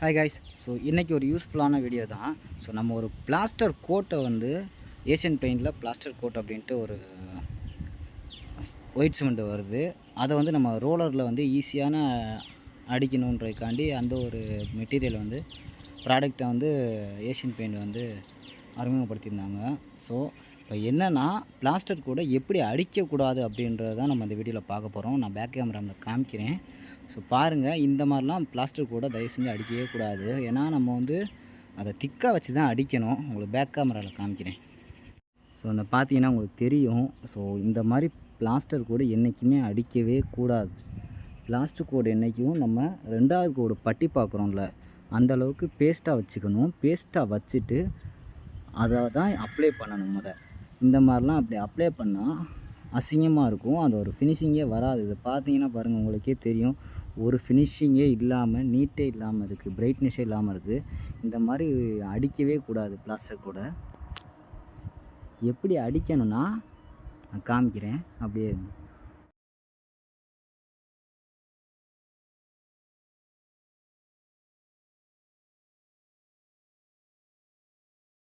Hi guys so இன்றைக்கி ஒரு யூஸ்ஃபுல்லான வீடியோ தான். ஸோ நம்ம ஒரு பிளாஸ்டர் கோட்டை வந்து ஏஷியன் பெயிண்டில் பிளாஸ்டர் கோட் அப்படின்ட்டு ஒரு ஒயிட் சிமெண்ட் வருது. அதை வந்து நம்ம ரோலரில் வந்து ஈஸியான அடிக்கணுன்றதுக்காண்டி அந்த ஒரு மெட்டீரியல் வந்து ப்ராடக்டை வந்து ஏஷியன் பெயிண்ட் வந்து அறிமுகப்படுத்தியிருந்தாங்க. ஸோ இப்போ என்னென்னா பிளாஸ்டர் கூட எப்படி அடிக்கக்கூடாது அப்படின்றத நம்ம இந்த வீடியோவில் பார்க்க போகிறோம் நான் பேக் கேமராவில் காமிக்கிறேன். ஸோ பாருங்கள் இந்த மாதிரிலாம் பிளாஸ்டர் கூட தயவு செஞ்சு அடிக்கவே கூடாது. ஏன்னா நம்ம வந்து அதை திக்காக வச்சு தான் அடிக்கணும். உங்களுக்கு பேக் கேமராவில் காமிக்கிறேன். ஸோ அந்த பார்த்தீங்கன்னா உங்களுக்கு தெரியும். ஸோ இந்த மாதிரி பிளாஸ்டர் கூட என்றைக்குமே அடிக்கவே கூடாது. பிளாஸ்டர் கோடு என்றைக்கும் நம்ம ரெண்டாவது கோடு பட்டி பார்க்குறோம்ல அந்த அளவுக்கு பேஸ்ட்டாக வச்சுக்கணும். பேஸ்ட்டாக வச்சுட்டு அதை தான் அப்ளை பண்ணணும் முத. இந்த மாதிரிலாம் அப்படி அப்ளை பண்ணால் அசிங்கமாக இருக்கும். அது ஒரு ஃபினிஷிங்கே வராது. இதை பார்த்தீங்கன்னா பாருங்கள் உங்களுக்கே தெரியும். ஒரு ஃபினிஷிங்கே இல்லாமல் நீட்டே இல்லாமல் இருக்குது பிரைட்னஸே இல்லாமல் இருக்குது இந்த மாதிரி அடிக்கவே கூடாது பிளாஸ்டர் கூட. எப்படி அடிக்கணும்னா நான் காமிக்கிறேன். அப்படியே